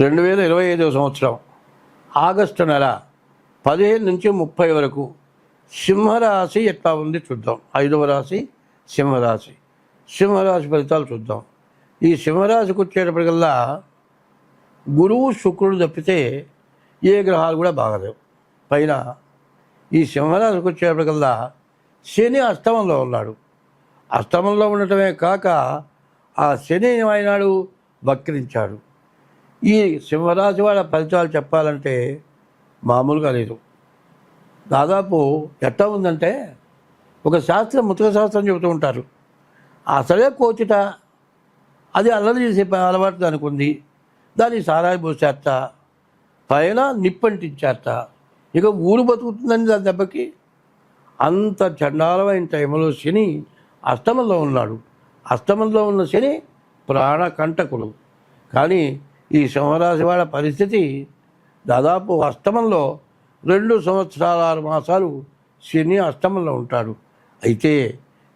రెండు వేల ఇరవై ఐదవ సంవత్సరం ఆగస్టు నెల పదిహేను నుంచి ముప్పై వరకు సింహరాశి ఎట్లా ఉంది చూద్దాం. ఐదవ రాశి సింహరాశి. సింహరాశి ఫలితాలు చూద్దాం. ఈ సింహరాశికి వచ్చేటప్పటికల్లా గురువు శుక్రుడు తప్పితే ఏ గ్రహాలు కూడా బాగలేవు. పైన ఈ సింహరాశికి వచ్చేటప్పటికల్లా శని అష్టమంలో ఉన్నాడు. అష్టమంలో ఉండటమే కాక ఆ శని ఏమైనాడు? వక్రించాడు. ఈ సింహరాశి వాళ్ళ ఫలితాలు చెప్పాలంటే మామూలుగా లేదు. దాదాపు ఎట్లా ఉందంటే ఒక శాస్త్రం ముతక శాస్త్రం చెబుతూ ఉంటారు. అసలే కోచిట అది అల్లరి చేసే అలవాటు దానికి ఉంది. దాన్ని సారాయి పోసేట పైన నిప్పంటించేట ఇక ఊరు బతుకుతుందని దాని దెబ్బకి అంత చండాలమైన టైంలో శని అష్టమంలో ఉన్నాడు. అష్టమంలో ఉన్న శని ప్రాణకంటకుడు. కానీ ఈ సింహరాశి వాళ్ళ పరిస్థితి దాదాపు అష్టమంలో రెండు సంవత్సరాల ఆరు మాసాలు శని అష్టమంలో ఉంటాడు. అయితే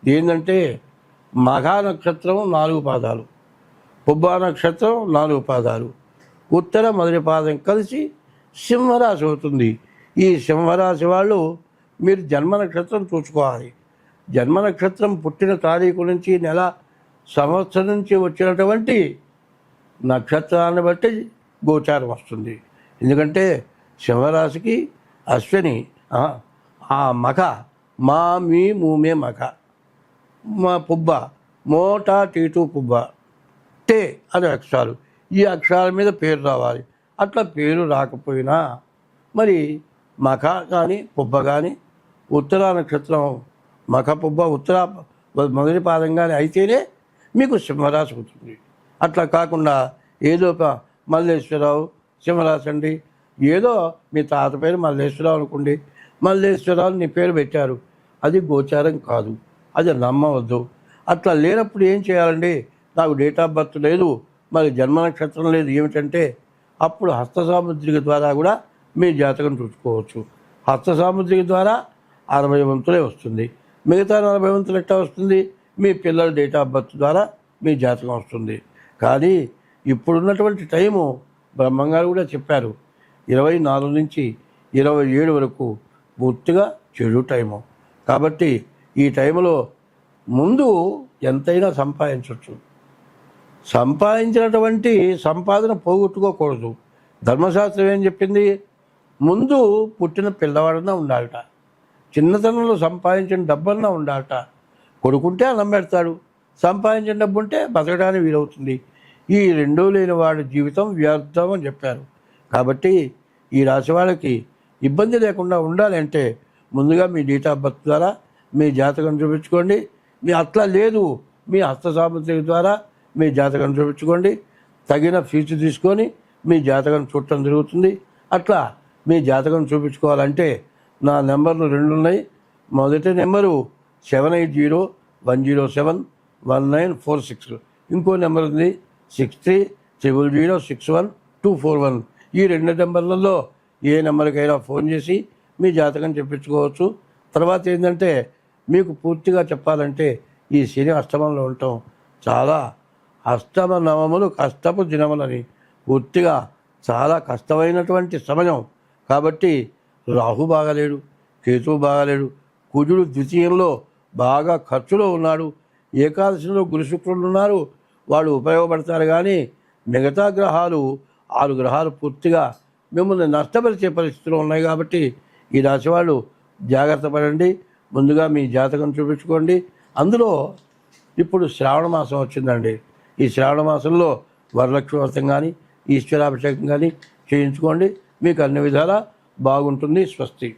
ఏంటంటే మఘా నక్షత్రం నాలుగు పాదాలు పుబ్బా నక్షత్రం నాలుగు పాదాలు ఉత్తర మొదటి పాదం కలిసి సింహరాశి అవుతుంది. ఈ సింహరాశి వాళ్ళు మీరు జన్మ నక్షత్రం చూసుకోవాలి. జన్మ నక్షత్రం పుట్టిన తారీఖు నుంచి నెల సంవత్సరం నుంచి వచ్చినటువంటి నక్షత్రాన్ని బట్టి గోచారం వస్తుంది. ఎందుకంటే సింహరాశికి అశ్విని ఆ, మఖ మా మీ మూమే మఖ. మా పుబ్బ మోటా టీటు పుబ్బ. టే అనే అక్షరాలు. ఈ అక్షరాల మీద పేరు రావాలి. అట్లా పేరు రాకపోయినా మరి మఖ కానీ పుబ్బ కానీ ఉత్తర నక్షత్రం మఖ పుబ్బ ఉత్తర మొదటి పాదం కానీ అయితేనే మీకు సింహరాశి అవుతుంది అట్లా కాకుండా ఏదో ఒక మల్లేశ్వరరావు సింహరాశి అండి ఏదో మీ తాత పేరు మల్లేశ్వరరావు అనుకోండి మల్లేశ్వరరావు నీ పేరు పెట్టారు. అది గోచారం కాదు. అది నమ్మవద్దు. అట్లా లేనప్పుడు ఏం చేయాలండి? నాకు డేట్ ఆఫ్ బర్త్ లేదు మరి జన్మ నక్షత్రం లేదు ఏమిటంటే అప్పుడు హస్త సాముద్రిక ద్వారా కూడా మీ జాతకం చూసుకోవచ్చు. హస్త సాముద్రిక ద్వారా అరవై వంతులే వస్తుంది. మిగతా నలభై వంతులు ఎట్లా వస్తుంది? మీ పిల్లల డేట్ ఆఫ్ బర్త్ ద్వారా మీ జాతకం వస్తుంది. కానీ ఇప్పుడున్నటువంటి టైము బ్రహ్మంగారు కూడా చెప్పారు. ఇరవై నాలుగు నుంచి ఇరవై ఏడు వరకు పూర్తిగా చెడు టైము. కాబట్టి ఈ టైంలో ముందు ఎంతైనా సంపాదించవచ్చు సంపాదించినటువంటి సంపాదన పోగొట్టుకోకూడదు. ధర్మశాస్త్రం ఏం చెప్పింది? ముందు పుట్టిన పిల్లవాడన్నా ఉండాలట. చిన్నతనంలో సంపాదించిన డబ్బన్నా ఉండాలట. కొడుకుంటే అన్నం పెడతాడు. సంపాదించిన డబ్బు ఉంటే బతకడానికి వీలవుతుంది. ఈ రెండూ లేని వాడి జీవితం వ్యర్థం అని చెప్పారు. కాబట్టి ఈ రాశి వాళ్ళకి ఇబ్బంది లేకుండా ఉండాలంటే ముందుగా మీ డేట్ ఆఫ్ బర్త్ ద్వారా మీ జాతకం చూపించుకోండి. మీ అట్లా లేదు. మీ హస్త సామర్థ్యం ద్వారా మీ జాతకం చూపించుకోండి. తగిన ఫీజు తీసుకొని మీ జాతకం చూడటం జరుగుతుంది. అట్లా మీ జాతకం చూపించుకోవాలంటే నా నెంబర్లు రెండు ఉన్నాయి. మొదటి number seven eight zero one zero seven one nine four six. ఇంకో నెంబర్ ఉంది six three triple zero six one two four one. ఈ రెండు నెంబర్లలో ఏ నెంబర్కైనా ఫోన్ చేసి మీ జాతకం చెప్పించుకోవచ్చు. తర్వాత ఏంటంటే మీకు పూర్తిగా చెప్పాలంటే ఈ శని అష్టమంలో ఉండటం చాలా అష్టమ నవములు కష్టపు దినములని. పూర్తిగా చాలా కష్టమైనటువంటి సమయం. కాబట్టి రాహు బాగాలేడు కేతువు బాగాలేడు కుజుడు ద్వితీయంలో బాగా ఖర్చులో ఉన్నాడు ఏకాదశిలో గురుశుక్రులు ఉన్నారు వాళ్ళు ఉపయోగపడతారు కానీ మిగతా గ్రహాలు ఆరు గ్రహాలు పూర్తిగా మిమ్మల్ని నష్టపరిచే పరిస్థితులు ఉన్నాయి కాబట్టి ఈ రాశి వాళ్ళు జాగ్రత్త పడండి. ముందుగా మీ జాతకం చూపించుకోండి. అందులో ఇప్పుడు శ్రావణ మాసం వచ్చిందండి. ఈ శ్రావణ మాసంలో వరలక్ష్మి వ్రతం కానీ ఈశ్వరాభిషేకం కానీ చేయించుకోండి. మీకు అన్ని విధాలా బాగుంటుంది స్వస్తి.